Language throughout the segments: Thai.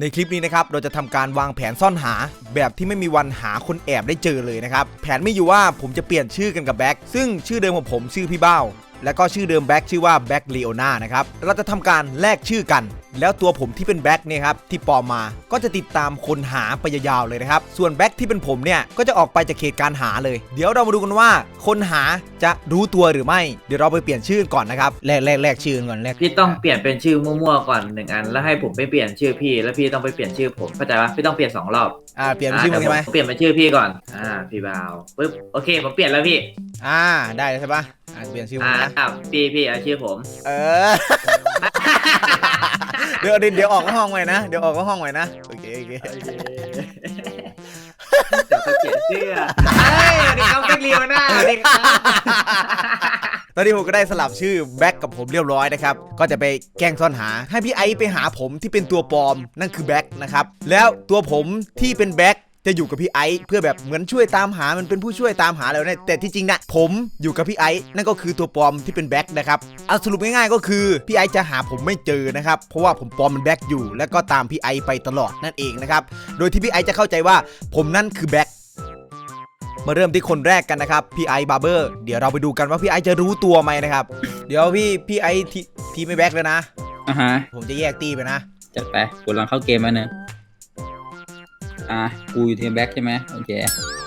ในคลิปนี้นะครับเราจะทำการวางแผนซ่อนหา แบบที่ไม่มีวันหาคนแอบได้เจอเลยนะครับ แผนไม่อยู่ว่าผมจะเปลี่ยนชื่อกันกับแบ็คซึ่งชื่อเดิมของผมชื่อพี่เบ้า และก็ชื่อเดิมแบ็คชื่อว่าแบ็คลีโอนานะครับเราจะทำการแลกชื่อกัน แล้วตัวผมที่เป็นแบ็คเนี่ยครับที่ปลอมมาก็จะติดตามคนหาไปยาวๆเลยนะครับ ส่วนแบ็คที่เป็นผมเนี่ยก็จะออกไปจากเขตการหาเลย เดี๋ยวเรามาดูกันว่า คนหาจะรู้ตัวหรือไม่ เดี๋ยวเราไปเปลี่ยนชื่อกันก่อนนะครับแลกแลกแลกชื่อกันก่อนแลกพี่ต้องเปลี่ยนเป็นชื่อมั่วๆก่อนหนึ่งอัน แล้วให้ผมไปเปลี่ยนชื่อพี่ แล้วพี่ต้องไปเปลี่ยนชื่อผมเข้าใจปะพี่ต้องเปลี่ยนสองรอบอ่าเปลี่ยนเป็นชื่อมึงใช่ไหมาเดี๋ยวผเปลี่ยนเป็นชื่อพี่ก่อนอ่าพี่บาวปึ๊บโอเคผมเปลี่ยนแล้วพี่ อ่าได้แล้วใช่ปะอ่าเปลี่ยนชื่อมึอ่างนะครับพี่พี่เอาชื่อผม เออเดี๋ยวเดี๋ยวเดี๋ยวออกห้องไว้นะ เดี๋ยวออกห้องไว้นะ โอเคโอเคเดี๋ยวไปเปลี่ยนชื่อเฮ้ยสวัสดีครับเป็นเรียวหน้าสวัสดีครับตอนนี้ผมก็ได้สลับชื่อแบ็กกับผมเรียบร้อยนะครับ ก็จะไปแกล้งซ่อนหา ให้พี่ไอซ์ไปหาผมที่เป็นตัวปลอมนั่นคือแบ็กนะครับ แล้วตัวผมที่เป็นแบ็ก จะอยู่กับพี่ไอซ์เพื่อแบบเหมือนช่วยตามหามันเป็นผู้ช่วยตามหาแล้วเนี่ยแต่ที่จริงนะผมอยู่กับพี่ไอซ์นั่นก็คือตัวปลอมที่เป็นแบ็กนะครับเอาสรุปง่ายๆก็คือพี่ไอซ์จะหาผมไม่เจอนะครับเพราะว่าผมปลอมมันแบ็กอยู่ แล้วก็ตามพี่ไอซ์ไปตลอดนั่นเองนะครับโดยที่พี่ไอซ์จะเข้าใจว่า ผมนั่นคือแบ็กมาเริ่มที่คนแรกกันนะครับพี่ไอบาร์เบอร์เดี๋ยวเราไปดูกันว่าพี่ไอจะรู้ตัวไหมนะครับ เดี๋ยวพี่พี่ไอทีทีไม่แบ็กเลยนะอะฮะผมจะแยกตีไปนะจัดไปกูลองเข้าเกมมาเนอะ อะกูอยู่ทีมแบ็คใช่ไหมโอเค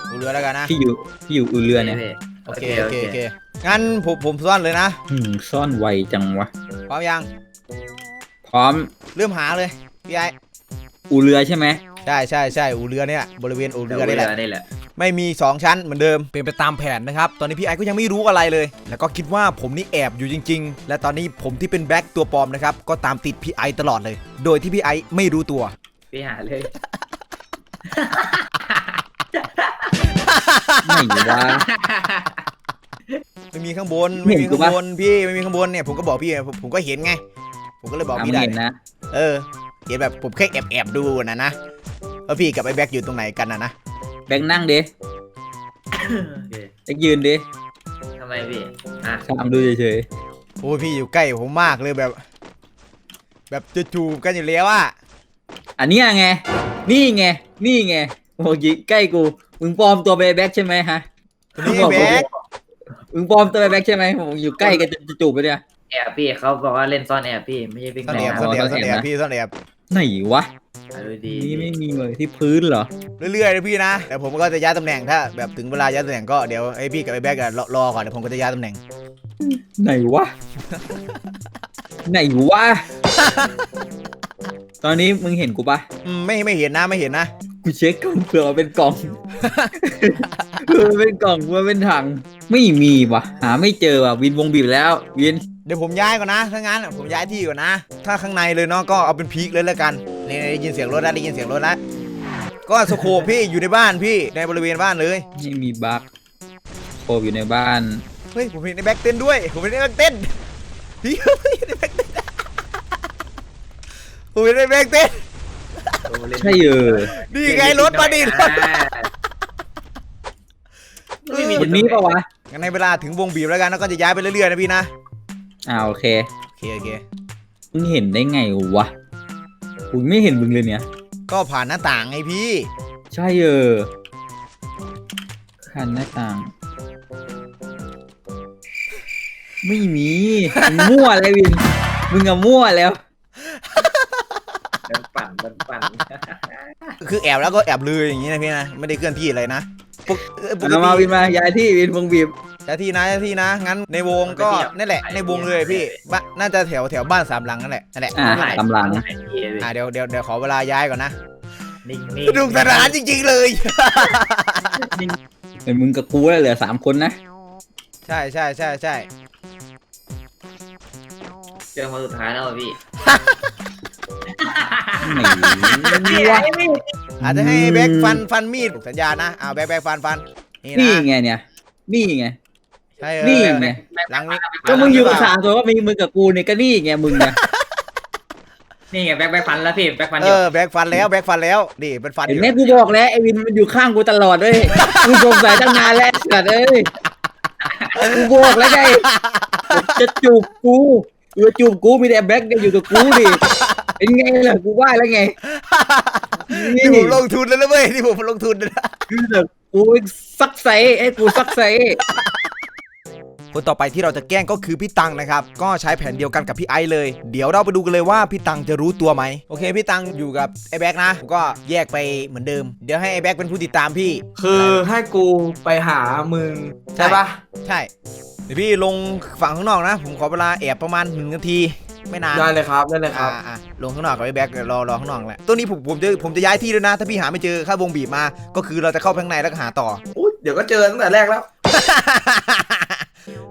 ดูเรือแล้วกันนะ พี่อยู่พี่อยู่อือเรือเนี่ยโอเคโอเคโอเคงั้นผมผมซ่อนเลยนะหืมซ่อนไวจังวะพร้อมยังพร้อมเริ่มหาเลยพี่ไออูเรือใช่ไหมใช่ใช่ใช่อูเรือเนี่ยบริเวณอูเรืเรืออนี่แหละนี่แหละไม่มี 2 ชั้นเหมือนเดิมเป็นไปตามแผนนะครับ ตอนนี้พี่ไอก็ยังไม่รู้อะไรเลย แล้วก็คิดว่าผมนี่แอบอยู่จริง ๆ และตอนนี้ผมที่เป็นแบ็คตัวปลอมนะครับ ก็ตามติดพี่ไอตลอดเลย โดยที่พี่ไอไม่รู้ตัวพี่หาเลย ไม่วะ ไม่มีข้างบนไม่มีเห็นกูข้างปะบนพี่ไม่มีข้างบนเนี่ยผมก็บอกพี่ไงผมผมก็เห็นไง ผมก็เลยบอกอะพี่มึงได้ เห็นนะ เออเห็นแบบผมแค่แอบแอบดูนะนะว่าพี่กับไอ้แบ็คอยู่ตรงไหนกันนะนะแบ็คนั่งดิโอเคแบ็คยืนดิทำไมพี่อะตามดูเฉยโอ้ยพี่อยู่ใกล้ผมมากเลยแบบ แบบจะจูบกันอยู่แล้วอะๆอันเนี้ยไง นี่ไง นี่ไงโอ้ยใกล้กู มึงปลอมตัวเป็นแบ็คใช่ไหมฮะนี่ไอ้แบ็คมึงปลอมตัวเป็นแบ็คใช่ไหมผมอยู่ใกล้กันจะจะจูบไปเนี่ยแอบพี่เขาบอกว่าเล่นซ่อนแอบพี่ไม่ใช่วิ่งซ่อนไปแอบหาซ่อนแอบซ่ซ่ออนนแอแอบบนะพี่ซ่อนแอบไหนวะอะดูดีนี่ไม่มีเลยที่พื้นเหรอ เรื่อยๆเลยพี่นะแต่ผมก็จะย้ายตำแหน่งถ้าแบบถึงเวลาย้ายตำแหน่งก็เดี๋ยวไอ้พี่กับไอ้แบ็คอะรอรอก่อนเดี๋ยวผมก็จะย้ายตำแหน่ง ไหนวะ ไหนวะ ตอนนี้มึงเห็นกูปะอืมไม่ไม่เห็นนะไม่เห็นนะ กูเช็คก่อนเผื่อมันเป็นกล่อง เผื่อมันเป็นกล่องเผื่อมันเป็นถัง ไม่มีวะหาไม่เจอว่ะวินวงบีบแล้ว วิน เดี๋ยวผมย้ายก่อนนะ ถ้างั้นผมย้ายที่ก่อนนะ ถ้าข้างในเลยเนาะก็เอาเป็นพีคเลยแล้วกันนี่ได้ยินเสียงรถแล้วได้ยินเสียงรถแล้ว ก็สโคปพี่อยู่ในบ้านพี่ในบริเวณบ้านเลย ไม่มีบั๊กโคบอยู่ในบ้าน เฮ้ยผมเห็นในแบ็คเต้นด้วย ผมเห็นในแบ็คเต้นพี่ผมเห็นในแบ็ค เต้นผมเห็นในแบ็คเต้นโอ้เล่นใช่เออนี่ไงรถมาดิรถอ่าไม่มีคนนี้ปะวะงั้นในเวลาถึงวงบีบแล้วกันแล้วก็จะย้ายไปเรื่อยๆนะพี่นะอ่าโอเคโอเคโอเคมึงเห็นได้ไงวะกูไม่เห็นมึงเลยเนี่ย ก็ผ่านหน้าต่างไงพี่ ใช่เออขันหน้าต่าง ไม่มีมึงมั่วแล้ววินมึงอะมั่วแล้วเดิ นปั่นเดินปั่นคือแอบแล้วก็แอบเลยอย่างนี้นะพี่นะไม่ได้เคลื่อนที่อะไรนะปกเอ่อปกเอามาติวินมาย้ายที่วินวงบีบเจ้าที่นะเจ้าที่นะ งั้นในวงก็นั่นแหละ ในวงเลยพี่บ้านน่าจะแถวแถวบ้านสามหลังนั่นแหละนั่นแหละอะกำลังอ่าเดี๋ยวเดี๋ยวเดี๋ยวขอเวลาย้ายก่อนนะนิ่งสนุกสนานจริง ๆ เลยเป็นมึงกับกูแล้วเหลือสามคนนะ ใช่ใช่ใช่ใช่เจอคนสุดท้ายแล้วอ่ะพี่ไหนวะอาจจะให้แบ็คฟันฟันมีดสัญญานะเอาแบ็คแบ็คฟันฟันนี่นี่นะไงเนี่ย นี่ไง ใช่เออนี่แบ็คไง หลังนี้ก็มึงอยู่กับสามตัวก็มีมึงกับกูเนี่ยก็นี่ไงมึงเนี่ยนี่ไงแบ็คแบ็คฟันแล้วพี่แบ็คฟันเออยู่อแบ็คฟันแล้วแบ็คฟันแล้วนี่เป็นฟันอเห็นยู่ไหมกูบอกแล้วไอ้วินมันอยู่ข้างกูตลอดเลยกูสงสัยตั้งนานแล้วสัตว์เอ้ยกูบอกแล้วไงจะจูบกูเออจูบกูมีแต่แบ็คเนี่ยอยู่กับกูดิ เป็นไงล่ะกูว่าแล้วไง นี่ผมลงทุนแล้วนะเว้ยนี่ผมลงทุนแล้วนะคือแบบกูซักไซไอ้กูซักไซคนต่อไปที่เราจะแกล้งก็คือพี่ตังนะครับ ก็ใช้แผนเดียวกันกับพี่ไอซ์เลย เดี๋ยวเราไปดูกันเลยว่าพี่ตังจะรู้ตัวไหมโอเคพี่ตังอยู่กับไอ้แบ็กนะผมก็แยกไปเหมือนเดิม เดี๋ยวให้ไอ้แบ็กเป็นผู้ติดตามพี่ คือให้กูไปหามึงใช่ปะใช่เดี๋ยวพี่ลงฝั่งข้างนอกนะ ผมขอเวลาแอบประมาณหนึ่งนาที ไม่นานได้เลยครับได้เลยคอ่ารับอ่าลงข้างนอกกับไอ้แบ็กรอรอข้างนอกแหละตัวนี้ผมผมจะผมจะย้ายที่ด้วยนะ ถ้าพี่หาไม่เจอข้าวงบีบมา ก็คือเราจะเข้าไปข้างในแล้วก็หาต่อ อุ๊ยเดี๋ยวก็เจอตั้งแต่แรกแล้ว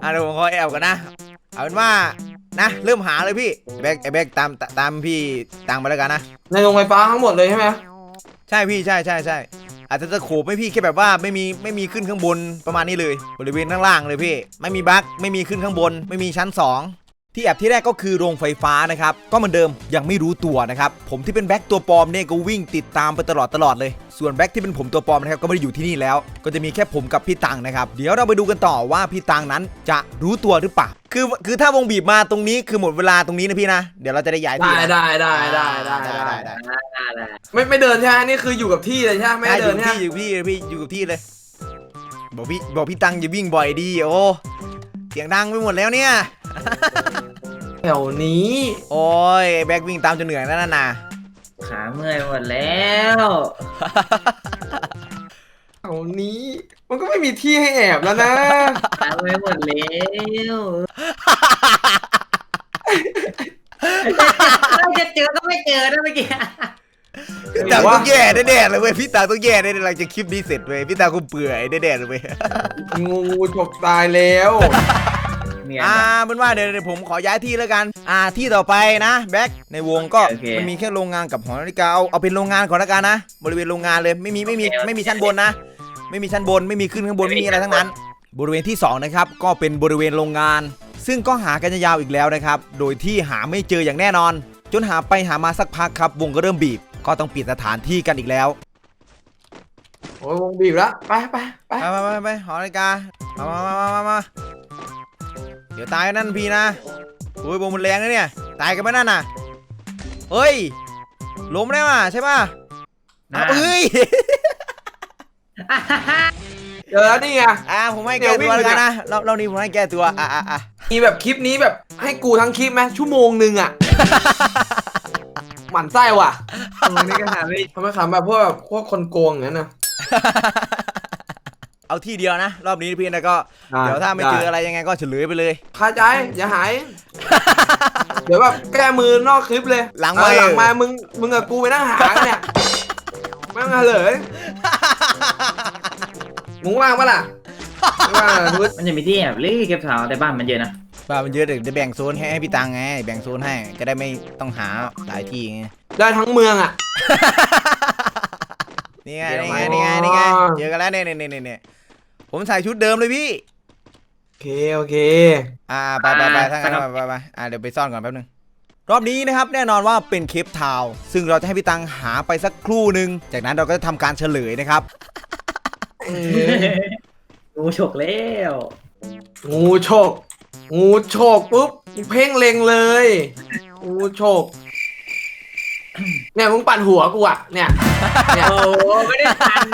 อะเดี๋ยวผมขอแอบกันนะ เอาเป็นว่านะเริ่มหาเลยพี่ไอ้แบ็กไอ้แบ็กตามตตามพี่ตังไปแล้วกันนะในโรงไฟฟ้าทั้งหมดเลยใช่ไหมใช่พี่ใช่ใช่ใช่อาจจะตะโขบไม่พี่แค่แบบว่าไม่มีไม่มีขึ้นข้างบนประมาณนี้เลย บริเวณข้างล่างเลยพี่ ไม่มีบั๊กไม่มีขึ้นข้างบน ไม่มีชั้น 2 ที่แอบที่แรกก็คือโรงไฟฟ้านะครับ ก็เหมือนเดิมยังไม่รู้ตัวนะครับ ผมที่เป็นแบ็กตัวปลอมเนี่ยก็วิ่งติดตามไปตลอดตลอดเลย ส่วนแบ็กที่เป็นผมตัวปลอมนะครับก็ไม่ได้อยู่ที่นี่แล้ว ก็จะมีแค่ผมกับพี่ตังนะครับ เดี๋ยวเราไปดูกันต่อว่าพี่ตังนั้นจะรู้ตัวหรือเปล่า คือคือถ้าวงบีบมาตรงนี้คือหมดเวลาตรงนี้นะพี่นะ เดี๋ยวเราจะได้ย้ายที่ได้ได้ได้ได้ได้ได้ได้ได้ได้ได้ไม่ไม่เดินใช่ไหมนี่คืออยู่กับที่เลยใช่ไหมไม่ได้เดินใช่ที่ไหมอยู่กับที่พี่อยู่กับที่เลย บอกพี่บอกพี่ตังอย่าวิ่งบ่อยดีโอ้เสียงดังไปหมดแล้วเนี่ย แถวนี้ โอ้ยแบ็กวิ่งตามจนเหนื่อยแล้วนั่นน่ะขาเมื่อยหมดแล้วแถวนี้ มันก็ไม่มีที่ให้แอบแล้วนะ ขาเมื่อยหมดแล้วจะเจอก็ไม่เจอนะเมื่อกี้พี่ตังต้องแย่แน่ๆเลยเว้ยพี่ตังต้องแย่แน่ๆหลังจากคลิปนี้เสร็จเว้ยพี่ตังคงเปื่อยแน่ๆเลยเว้ยงูฉกตายแล้ว เมียอ่าเป็นว่าเดี๋ยวเดี๋ยวผมขอย้ายที่แล้วกัน อ่าที่ต่อไปนะแบ็กในวงก็มันมีแค่โรงงานกับหอนาฬิกาเอาเอาเป็นโรงงานก่อนละกันนะ บริเวณโรงงานเลยไม่มีไม่มีไม่มีชั้นบนนะ ไม่มีชั้นบนไม่มีขึ้นข้างบนไม่มีอะไรทั้งนั้น บริเวณที่สองนะครับก็เป็นบริเวณโรงงาน ซึ่งก็หากันยาวๆอีกแล้วนะครับโดยที่หาไม่เจออย่างแน่นอน จนหาไปหามาสักพักครับ วงก็เริ่มบีบ ก็ต้องปิดสถานที่กันอีกแล้วโอ้ยวงบีบแล้วไปไปไปไปไปไปไปหอนาฬิกามามามามามามาเดี๋ยวตายนั่นพี่นะโอ้ยวงมันแรงนะเนี่ย ตายกันไหมนั่นน่ะ เฮ้ย ล้มแล้วอะใช่ป่ะเอาเฮ้ย เจอแล้วนี่ไง อ่าผมให้แก้ตัวแล้วกันนะเราเรานี้ผมให้แก้ตัว อะอะอะมีแบบคลิปนี้แบบให้กูทั้งคลิปไหมชั่วโมงหนึ่งอะ หมั่นไส้ว่ะตรงนี้ก็หาไม่ทำไมขำแบบพวกแบบพวกคนโกงอย่างนั้นนะ เอาที่เดียวนะ รอบนี้พี่นะก็ ได้เดี๋ยวถ้าไม่ได้ เจออะไรยังไงก็เฉลยไปเลย คาใจอย่าหาย เดี๋ยวแบบแก้มือนอกคลิปเลยหลังเอไมอค์หลังไมามึงมึงกับกูไปนั่งหากันเนี่ยแม่งมาเลยมึงว่างปะล่ะไม่ว่างอะนุชมันจะมีที่แอบหรือเก็บสาวแต่บ้านมันเยอะนะบ้ามันเยอะเดี๋ยวจะแบ่งโซนให้ให้พี่ตังไง แบ่งโซนให้จะได้ไม่ต้องหาหลายที่ไงได้ทั้งเมืองอะ นี่ไงเดี๋ยวนี่ไงมานี่ไงนี่ไงอ๋อเจอกันแล้วเนี่ยเนี่ยเนี่ยเนี่ย ผมใส่ชุดเดิมเลยพี่ โอเค โอเค อ่าไปไปไปถ้างั้นไปไปไปอ่าเดี๋ยวไปซ่อนก่อนแป๊บนึง รอบนี้นะครับแน่นอนว่าเป็นเคปทาวน์ซึ่งเราจะให้พี่ตังหาไปสักครู่หนึ่งจากนั้นเราก็จะทำการเฉลยนะครับ งูฉกแล้วงูโฉกงูโฉกปุ๊บเพ่งเล็งเลย งูโฉกเนี่ยมึงปั่นหัวกูอะเนี่ย เนี่ย โอ้ไม่ได้ทัน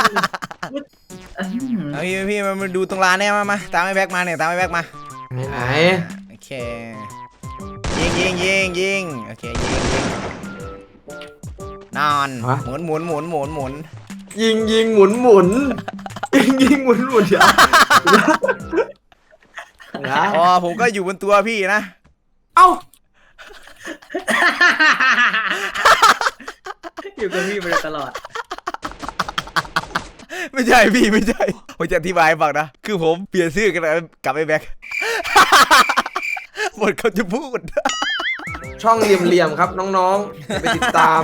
เอาพี่พี่มามาดูตรงร้านเนี่ยมามาตามไอ้แบ็กมาเนี่ยตามไอ้แบ็กมาไหนโอเคยิงยิงยิงยิงโอเคยิงยิงนอนหมุนหมุนหมุนหมุนหมุนยิงยิงหมุนหมุนยิงยิงหมุนหมุนเดี๋ยวนะอ๋อผมก็อยู่บนตัวพี่นะ เอ้าอยู่กับพี่มาโดยตลอด ไม่ใช่พี่ไม่ใช่ผมจะอธิบายให้ฟังนะ คือผมเปลี่ยนชื่อกันกับไอ้แบ็ค หมดเขาจะพูด ช่องเหลี่ยมๆครับน้องๆ ไปติดตาม